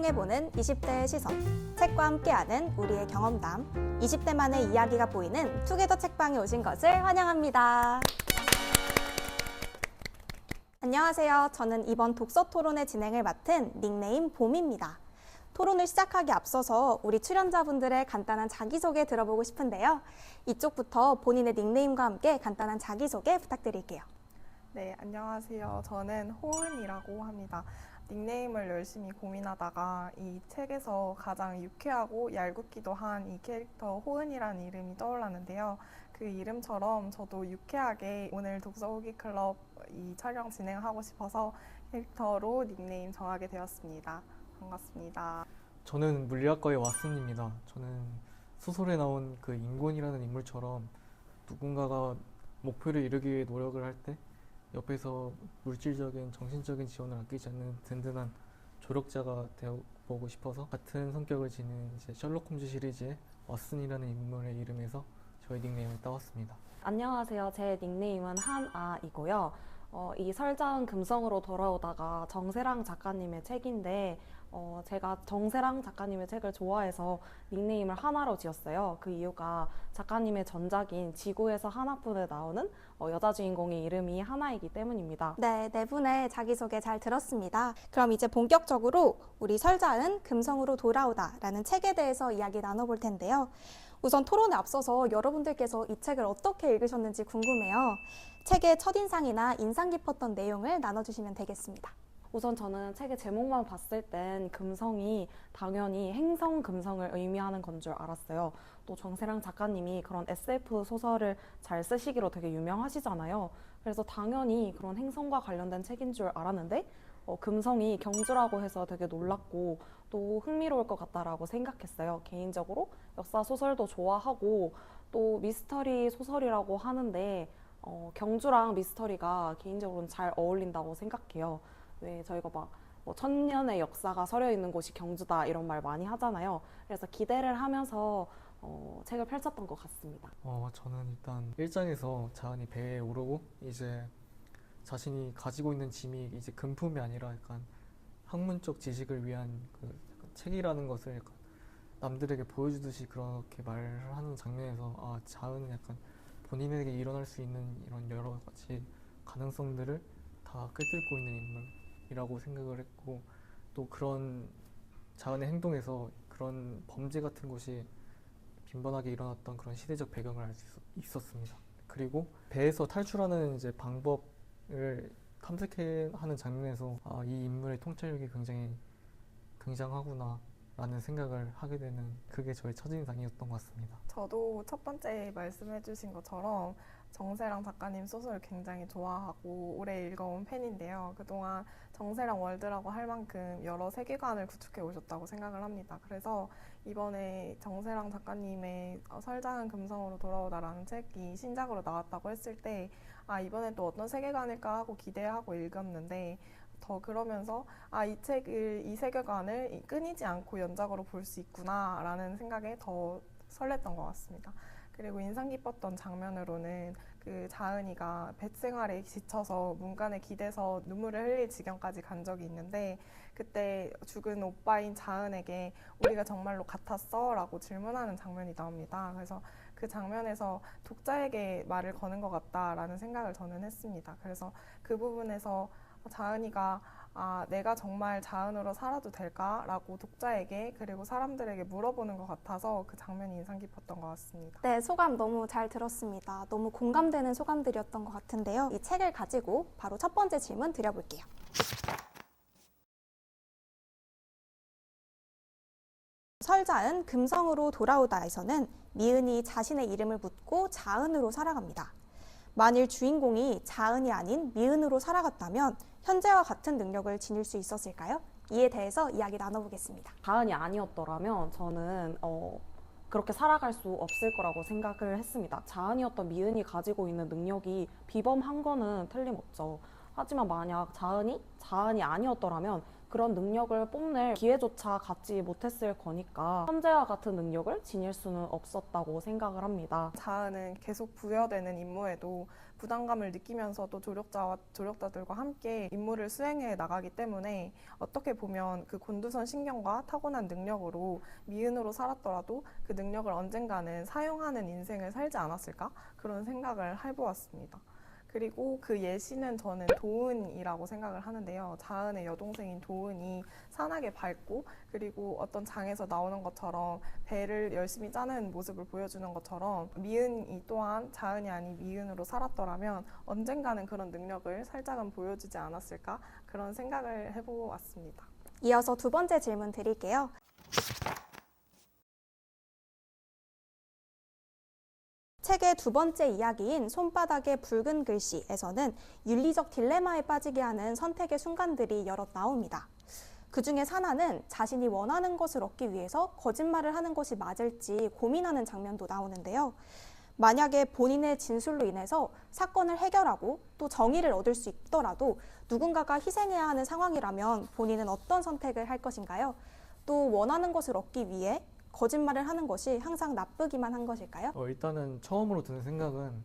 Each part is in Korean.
통해보는 20대의 시선, 책과 함께하는 우리의 경험담, 20대만의 이야기가 보이는 투게더 책방에 오신 것을 환영합니다. 안녕하세요. 저는 이번 독서 토론의 진행을 맡은 닉네임 봄입니다. 토론을 시작하기 앞서서 우리 출연자분들의 간단한 자기소개 들어보고 싶은데요. 이쪽부터 본인의 닉네임과 함께 간단한 자기소개 부탁드릴게요. 네, 안녕하세요. 저는 호은이라고 합니다. 닉네임을 열심히 고민하다가 이 책에서 가장 유쾌하고 얄궂기도 한 이 캐릭터 호은이라는 이름이 떠올랐는데요. 그 이름처럼 저도 유쾌하게 오늘 독서 후기 클럽 이 촬영 진행하고 싶어서 캐릭터로 닉네임 정하게 되었습니다. 반갑습니다. 저는 물리학과의 왓슨입니다. 저는 소설에 나온 그 인곤이라는 인물처럼 누군가가 목표를 이루기 위해 노력을 할때 옆에서 물질적인 정신적인 지원을 아끼지 않는 든든한 조력자가 되어보고 싶어서 같은 성격을 지닌 이제 셜록 홈즈 시리즈의 왓슨이라는 인물의 이름에서 저희 닉네임을 따왔습니다. 안녕하세요. 제 닉네임은 한아이고요. 어, 이 설자은 금성으로 돌아오다가 정세랑 작가님의 책인데 어, 제가 정세랑 작가님의 책을 좋아해서 닉네임을 하나로 지었어요. 그 이유가 작가님의 전작인 지구에서 하나뿐에 나오는 어, 여자 주인공의 이름이 하나이기 때문입니다. 네, 네 분의 자기소개 잘 들었습니다. 그럼 이제 본격적으로 우리 설자은 금성으로 돌아오다라는 책에 대해서 이야기 나눠볼 텐데요. 우선 토론에 앞서서 여러분들께서 이 책을 어떻게 읽으셨는지 궁금해요. 책의 첫인상이나 인상 깊었던 내용을 나눠주시면 되겠습니다. 우선 저는 책의 제목만 봤을 땐 금성이 당연히 행성 금성을 의미하는 건 줄 알았어요. 또 정세랑 작가님이 그런 SF 소설을 잘 쓰시기로 되게 유명하시잖아요. 그래서 당연히 그런 행성과 관련된 책인 줄 알았는데 어, 금성이 경주라고 해서 되게 놀랐고 또 흥미로울 것 같다라고 생각했어요. 개인적으로 역사 소설도 좋아하고 또 미스터리 소설이라고 하는데 어, 경주랑 미스터리가 개인적으로는 잘 어울린다고 생각해요. 왜 저희가 막 뭐 천년의 역사가 서려 있는 곳이 경주다 이런 말 많이 하잖아요. 그래서 기대를 하면서 어, 책을 펼쳤던 것 같습니다. 어, 저는 일단 일장에서 자은이 배에 오르고 이제 자신이 가지고 있는 짐이 이제 금품이 아니라 약간 학문적 지식을 위한 그 책이라는 것을 약간 남들에게 보여주듯이 그렇게 말을 하는 장면에서 아, 자은은 약간 본인에게 일어날 수 있는 이런 여러 가지 가능성들을 다 꿰뚫고 있는 인물 이라고 생각을 했고 또 그런 자은의 행동에서 그런 범죄 같은 것이 빈번하게 일어났던 그런 시대적 배경을 알 수 있었습니다. 그리고 배에서 탈출하는 이제 방법을 탐색하는 장면에서 아, 이 인물의 통찰력이 굉장히 굉장하구나 라는 생각을 하게 되는 그게 저의 첫인상이었던 것 같습니다. 저도 첫 번째 말씀해주신 것처럼 정세랑 작가님 소설 굉장히 좋아하고 오래 읽어온 팬인데요. 그동안 정세랑 월드라고 할 만큼 여러 세계관을 구축해 오셨다고 생각을 합니다. 그래서 이번에 정세랑 작가님의 어, 설장은 금성으로 돌아오다라는 책이 신작으로 나왔다고 했을 때, 아, 이번엔 또 어떤 세계관일까 하고 기대하고 읽었는데, 더 그러면서, 아, 이 책을, 이 세계관을 이 끊이지 않고 연작으로 볼 수 있구나라는 생각에 더 설렜던 것 같습니다. 그리고 인상 깊었던 장면으로는 그 자은이가 뱃 생활에 지쳐서 문간에 기대서 눈물을 흘릴 지경까지 간 적이 있는데 그때 죽은 오빠인 자은에게 우리가 정말로 같았어? 라고 질문하는 장면이 나옵니다. 그래서 그 장면에서 독자에게 말을 거는 것 같다라는 생각을 저는 했습니다. 그래서 그 부분에서 자은이가 아, 내가 정말 자은으로 살아도 될까라고 독자에게 그리고 사람들에게 물어보는 것 같아서 그 장면이 인상 깊었던 것 같습니다. 네, 소감 너무 잘 들었습니다. 너무 공감되는 소감들이었던 것 같은데요. 이 책을 가지고 바로 첫 번째 질문 드려볼게요. 설자은 금성으로 돌아오다에서는 미은이 자신의 이름을 묻고 자은으로 살아갑니다. 만일 주인공이 자은이 아닌 미은으로 살아갔다면 현재와 같은 능력을 지닐 수 있었을까요? 이에 대해서 이야기 나눠보겠습니다. 자은이 아니었더라면 저는 어, 그렇게 살아갈 수 없을 거라고 생각을 했습니다. 자은이었던 미은이 가지고 있는 능력이 비범한 거는 틀림없죠. 하지만 만약 자은이 자은이 아니었더라면 그런 능력을 뽐낼 기회조차 갖지 못했을 거니까 현재와 같은 능력을 지닐 수는 없었다고 생각을 합니다. 자은은 계속 부여되는 임무에도 부담감을 느끼면서도 조력자와 조력자들과 함께 임무를 수행해 나가기 때문에 어떻게 보면 그 곤두선 신경과 타고난 능력으로 미은으로 살았더라도 그 능력을 언젠가는 사용하는 인생을 살지 않았을까 그런 생각을 해보았습니다. 그리고 그 예시는 저는 도은이라고 생각을 하는데요. 자은의 여동생인 도은이 산하게 밝고 그리고 어떤 장에서 나오는 것처럼 배를 열심히 짜는 모습을 보여주는 것처럼 미은이 또한 자은이 아닌 미은으로 살았더라면 언젠가는 그런 능력을 살짝은 보여주지 않았을까 그런 생각을 해보았습니다. 이어서 두 번째 질문 드릴게요. 책의 두 번째 이야기인 손바닥의 붉은 글씨에서는 윤리적 딜레마에 빠지게 하는 선택의 순간들이 여럿 나옵니다. 그 중에 사나는 자신이 원하는 것을 얻기 위해서 거짓말을 하는 것이 맞을지 고민하는 장면도 나오는데요. 만약에 본인의 진술로 인해서 사건을 해결하고 또 정의를 얻을 수 있더라도 누군가가 희생해야 하는 상황이라면 본인은 어떤 선택을 할 것인가요? 또 원하는 것을 얻기 위해 거짓말을 하는 것이 항상 나쁘기만 한 것일까요? 어, 일단은 처음으로 드는 생각은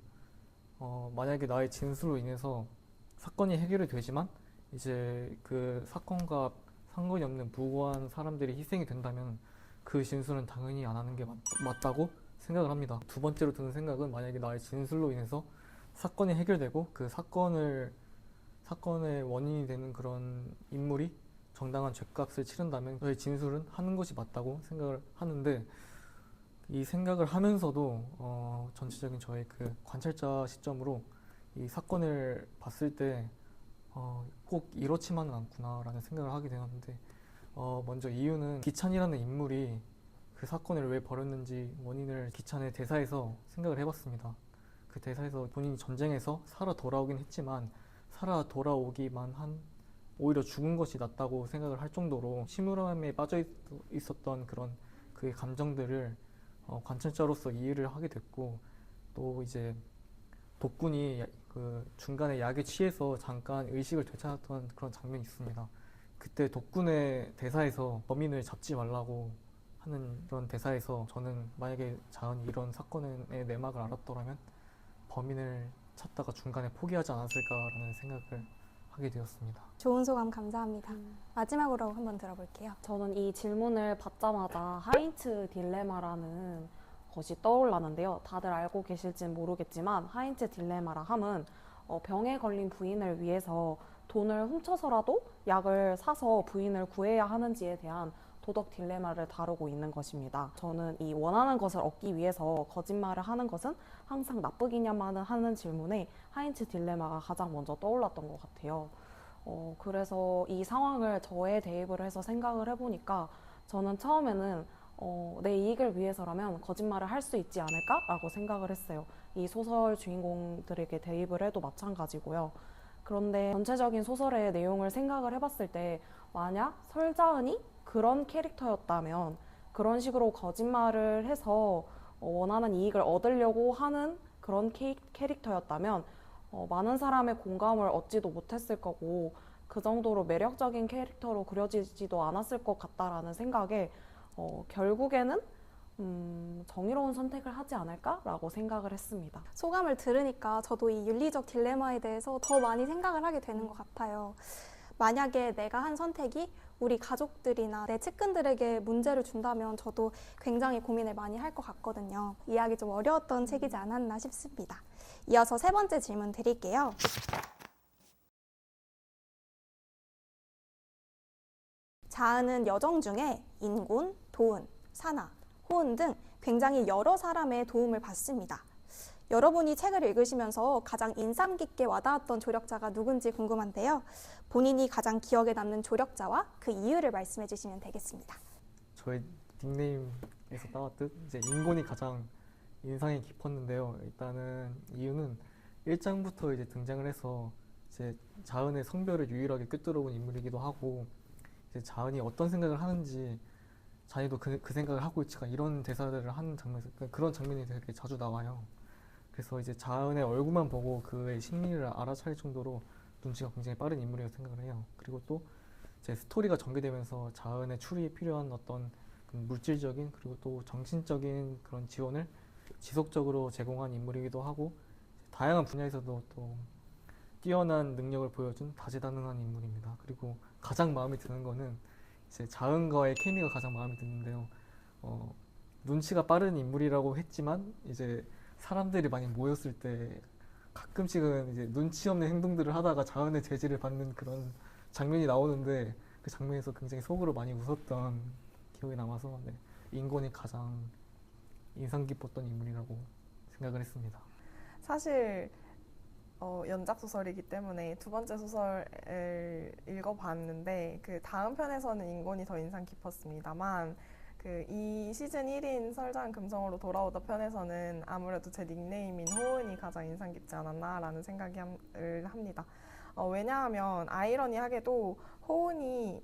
어, 만약에 나의 진술로 인해서 사건이 해결이 되지만 이제 그 사건과 상관이 없는 무고한 사람들이 희생이 된다면 그 진술은 당연히 안 하는 게 맞, 맞다고 생각을 합니다. 두 번째로 드는 생각은 만약에 나의 진술로 인해서 사건이 해결되고 그 사건을 사건의 원인이 되는 그런 인물이 정당한 죗값을 치른다면 저의 진술은 하는 것이 맞다고 생각을 하는데 이 생각을 하면서도 어, 전체적인 저의 그 관찰자 시점으로 이 사건을 봤을 때 어, 꼭 이렇지만은 않구나라는 생각을 하게 되었는데 어, 먼저 이유는 기찬이라는 인물이 그 사건을 왜 벌였는지 원인을 기찬의 대사에서 생각을 해봤습니다. 그 대사에서 본인이 전쟁에서 살아 돌아오긴 했지만 살아 돌아오기만 한 오히려 죽은 것이 낫다고 생각을 할 정도로 심울함에 빠져 있, 있었던 그런 그의 감정들을 어, 관찰자로서 이해를 하게 됐고 또 이제 독군이 야- 그 중간에 약에 취해서 잠깐 의식을 되찾았던 그런 장면이 있습니다. 그때 독군의 대사에서 범인을 잡지 말라고 하는 그런 대사에서 저는 만약에 자은이 이런 사건의 내막을 알았더라면 범인을 찾다가 중간에 포기하지 않았을까라는 생각을 하게 되었습니다. 좋은 소감 감사합니다. 마지막으로 한번 들어볼게요. 저는 이 질문을 받자마자 하인츠 딜레마라는 것이 떠올랐는데요. 다들 알고 계실진 모르겠지만 하인츠 딜레마라 함은 어, 병에 걸린 부인을 위해서 돈을 훔쳐서라도 약을 사서 부인을 구해야 하는지에 대한 도덕 딜레마를 다루고 있는 것입니다. 저는 이 원하는 것을 얻기 위해서 거짓말을 하는 것은 항상 나쁘기냐만 하는 질문에 하인츠 딜레마가 가장 먼저 떠올랐던 것 같아요. 어, 그래서 이 상황을 저에 대입을 해서 생각을 해보니까 저는 처음에는 어, 내 이익을 위해서라면 거짓말을 할 수 있지 않을까라고 생각을 했어요. 이 소설 주인공들에게 대입을 해도 마찬가지고요. 그런데 전체적인 소설의 내용을 생각을 해봤을 때 만약 설자은이 그런 캐릭터였다면 그런 식으로 거짓말을 해서 어, 원하는 이익을 얻으려고 하는 그런 캐- 캐릭터였다면 어, 많은 사람의 공감을 얻지도 못했을 거고 그 정도로 매력적인 캐릭터로 그려지지도 않았을 것 같다라는 생각에 어, 결국에는 음, 정의로운 선택을 하지 않을까라고 생각을 했습니다. 소감을 들으니까 저도 이 윤리적 딜레마에 대해서 더 많이 생각을 하게 되는 것 같아요. 만약에 내가 한 선택이 우리 가족들이나 내 측근들에게 문제를 준다면 저도 굉장히 고민을 많이 할 것 같거든요. 이해하기 좀 어려웠던 책이지 않았나 싶습니다. 이어서 세 번째 질문 드릴게요. 자은은 여정 중에 인곤, 도은, 사나, 호은 등 굉장히 여러 사람의 도움을 받습니다. 여러분이 책을 읽으시면서 가장 인상 깊게 와닿았던 조력자가 누군지 궁금한데요. 본인이 가장 기억에 남는 조력자와 그 이유를 말씀해 주시면 되겠습니다. 저의 닉네임에서 따왔듯 이제 인곤이 가장 인상이 깊었는데요. 일단은 이유는 1장부터 이제 등장을 해서 이제 자은의 성별을 유일하게 꿰뚫어본 인물이기도 하고 이제 자은이 어떤 생각을 하는지 자기도 그, 그 생각을 하고 있지가 이런 대사들을 하는 장면에서 그러니까 그런 장면이 되게 자주 나와요. 그래서 이제 자은의 얼굴만 보고 그의 심리를 알아차릴 정도로 눈치가 굉장히 빠른 인물이라고 생각을 해요. 그리고 또 이제 스토리가 전개되면서 자은의 추리에 필요한 어떤 그 물질적인 그리고 또 정신적인 그런 지원을 지속적으로 제공한 인물이기도 하고 다양한 분야에서도 또 뛰어난 능력을 보여준 다재다능한 인물입니다. 그리고 가장 마음에 드는 거는 이제 자은과의 케미가 가장 마음에 드는데요. 어, 눈치가 빠른 인물이라고 했지만 이제 사람들이 많이 모였을 때 가끔씩은 이제 눈치 없는 행동들을 하다가 자은의 제지를 받는 그런 장면이 나오는데 그 장면에서 굉장히 속으로 많이 웃었던 기억이 남아서 네, 인권이 가장 인상 깊었던 인물이라고 생각을 했습니다. 사실 어, 연작 소설이기 때문에 두 번째 소설을 읽어봤는데 그 다음 편에서는 인권이 더 인상 깊었습니다만 그 이 시즌 1인 설장 금성으로 돌아오다 편에서는 아무래도 제 닉네임인 호은이 가장 인상 깊지 않았나라는 생각이 함- 을 합니다. 어, 왜냐하면 아이러니하게도 호은이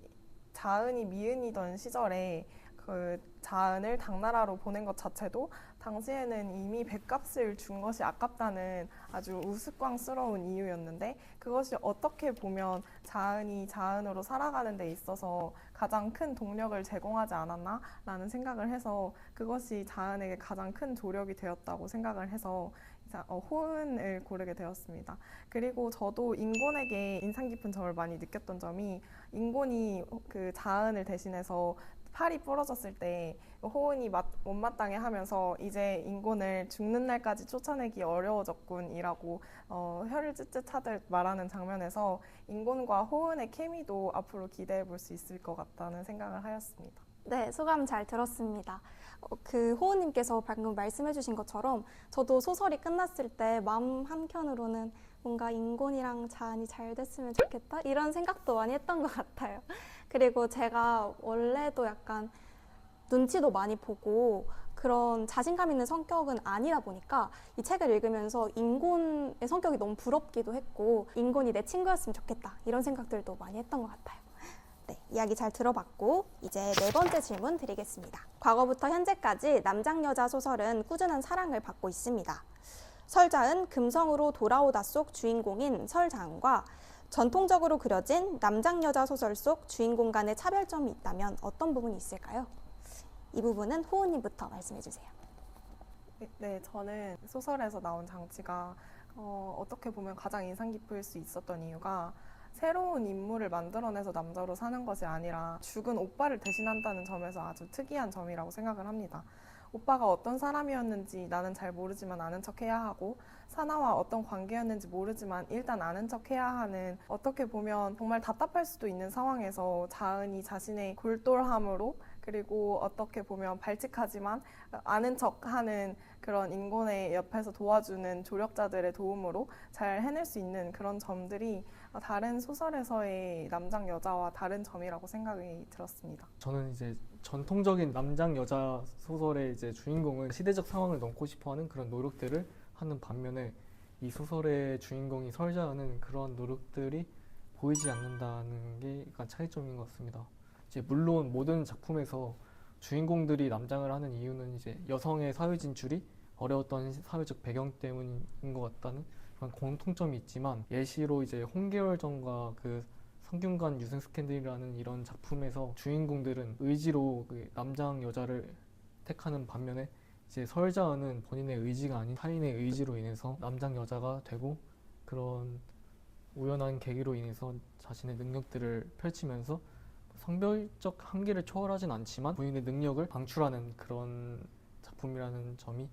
자은이 미은이던 시절에 그 자은을 당나라로 보낸 것 자체도 당시에는 이미 백값을 준 것이 아깝다는 아주 우스꽝스러운 이유였는데 그것이 어떻게 보면 자은이 자은으로 살아가는 데 있어서 가장 큰 동력을 제공하지 않았나라는 생각을 해서 그것이 자은에게 가장 큰 조력이 되었다고 생각을 해서 자, 어, 호은을 고르게 되었습니다. 그리고 저도 인곤에게 인상 깊은 점을 많이 느꼈던 점이 인곤이 그 자은을 대신해서 팔이 부러졌을 때 호은이 mat- 못마땅해 하면서 이제 인곤을 죽는 날까지 쫓아내기 어려워졌군이라고 어, 혀를 찢찢하듯 말하는 장면에서 인곤과 호은의 케미도 앞으로 기대해 볼 수 있을 것 같다는 생각을 하였습니다. 네, 소감 잘 들었습니다. 어, 그 호우님께서 방금 말씀해주신 것처럼 저도 소설이 끝났을 때 마음 한켠으로는 뭔가 인곤이랑 자은이 잘 됐으면 좋겠다 이런 생각도 많이 했던 것 같아요. 그리고 제가 원래도 약간 눈치도 많이 보고 그런 자신감 있는 성격은 아니다 보니까 이 책을 읽으면서 인곤의 성격이 너무 부럽기도 했고 인곤이 내 친구였으면 좋겠다 이런 생각들도 많이 했던 것 같아요. 네, 이야기 잘 들어봤고 이제 네 번째 질문 드리겠습니다. 과거부터 현재까지 남장 여자 소설은 꾸준한 사랑을 받고 있습니다. 설자은 금성으로 돌아오다 속 주인공인 설자은과 전통적으로 그려진 남장 여자 소설 속 주인공 간의 차별점이 있다면 어떤 부분이 있을까요? 이 부분은 호우님부터 말씀해 주세요. 네, 저는 소설에서 나온 장치가 어, 어떻게 보면 가장 인상 깊을 수 있었던 이유가 새로운 인물을 만들어내서 남자로 사는 것이 아니라 죽은 오빠를 대신한다는 점에서 아주 특이한 점이라고 생각을 합니다. 오빠가 어떤 사람이었는지 나는 잘 모르지만 아는 척 해야 하고 사나와 어떤 관계였는지 모르지만 일단 아는 척 해야 하는 어떻게 보면 정말 답답할 수도 있는 상황에서 자은이 자신의 골똘함으로 그리고 어떻게 보면 발칙하지만 아는 척 하는 그런 인곤의 옆에서 도와주는 조력자들의 도움으로 잘 해낼 수 있는 그런 점들이 다른 소설에서의 남장 여자와 다른 점이라고 생각이 들었습니다. 저는 이제 전통적인 남장 여자 소설의 이제 주인공은 시대적 상황을 넘고 싶어하는 그런 노력들을 하는 반면에 이 소설의 주인공이 설자하는 그런 노력들이 보이지 않는다는 게 약간 차이점인 것 같습니다. 이제 물론 모든 작품에서 주인공들이 남장을 하는 이유는 이제 여성의 사회 진출이 어려웠던 사회적 배경 때문인 것 같다는 그런 공통점이 있지만 예시로 이제 홍계월전과 그 성균관 유생 스캔들이라는 이런 작품에서 주인공들은 의지로 그 남장 여자를 택하는 반면에 이제 설자은은 본인의 의지가 아닌 타인의 의지로 인해서 남장 여자가 되고 그런 우연한 계기로 인해서 자신의 능력들을 펼치면서 성별적 한계를 초월하진 않지만 본인의 능력을 방출하는 그런 작품이라는 점이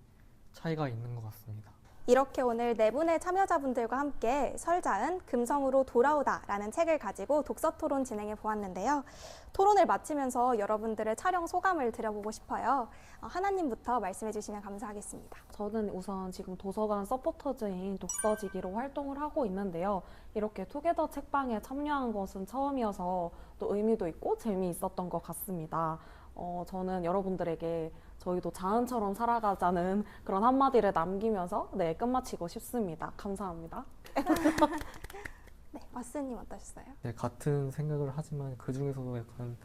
차이가 있는 것 같습니다. 이렇게 오늘 네 분의 참여자분들과 함께 설자은 금성으로 돌아오다라는 책을 가지고 독서 토론 진행해 보았는데요. 토론을 마치면서 여러분들의 촬영 소감을 드려보고 싶어요. 어, 하나님부터 말씀해 주시면 감사하겠습니다. 저는 우선 지금 도서관 서포터즈인 독서지기로 활동을 하고 있는데요. 이렇게 투게더 책방에 참여한 것은 처음이어서 또 의미도 있고 재미있었던 것 같습니다. 어, 저는 여러분들에게 저희도 자은처럼 살아가자는 그런 한마디를 남기면서 네, 끝마치고 싶습니다. 감사합니다. 네, 마스님 어떠셨어요? 네, 같은 생각을 하지만 그 중에서도 약간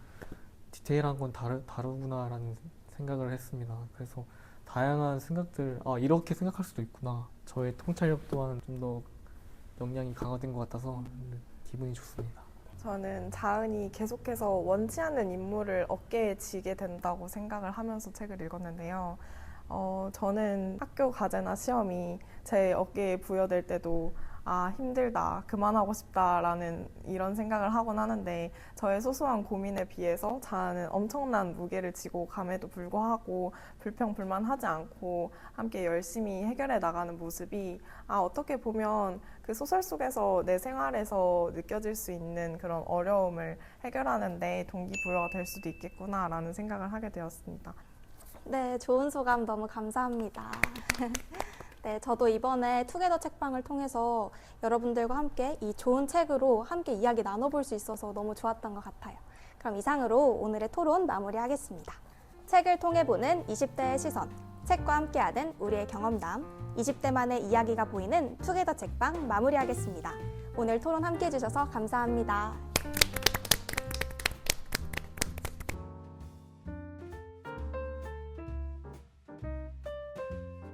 디테일한 건 다르, 다르구나라는 생각을 했습니다. 그래서 다양한 생각들, 아, 이렇게 생각할 수도 있구나. 저의 통찰력 또한 좀 더 역량이 강화된 것 같아서 기분이 좋습니다. 저는 자은이 계속해서 원치 않는 임무를 어깨에 지게 된다고 생각을 하면서 책을 읽었는데요. 어, 저는 학교 과제나 시험이 제 어깨에 부여될 때도 아, 힘들다, 그만하고 싶다라는 이런 생각을 하곤 하는데 저의 소소한 고민에 비해서 자아는 엄청난 무게를 지고 감에도 불구하고 불평불만하지 않고 함께 열심히 해결해 나가는 모습이 아, 어떻게 보면 그 소설 속에서 내 생활에서 느껴질 수 있는 그런 어려움을 해결하는데 동기부여가 될 수도 있겠구나라는 생각을 하게 되었습니다. 네, 좋은 소감 너무 감사합니다. 네, 저도 이번에 투게더 책방을 통해서 여러분들과 함께 이 좋은 책으로 함께 이야기 나눠볼 수 있어서 너무 좋았던 것 같아요. 그럼 이상으로 오늘의 토론 마무리하겠습니다. 책을 통해 보는 20대의 시선, 책과 함께하는 우리의 경험담, 20대만의 이야기가 보이는 투게더 책방 마무리하겠습니다. 오늘 토론 함께 해주셔서 감사합니다.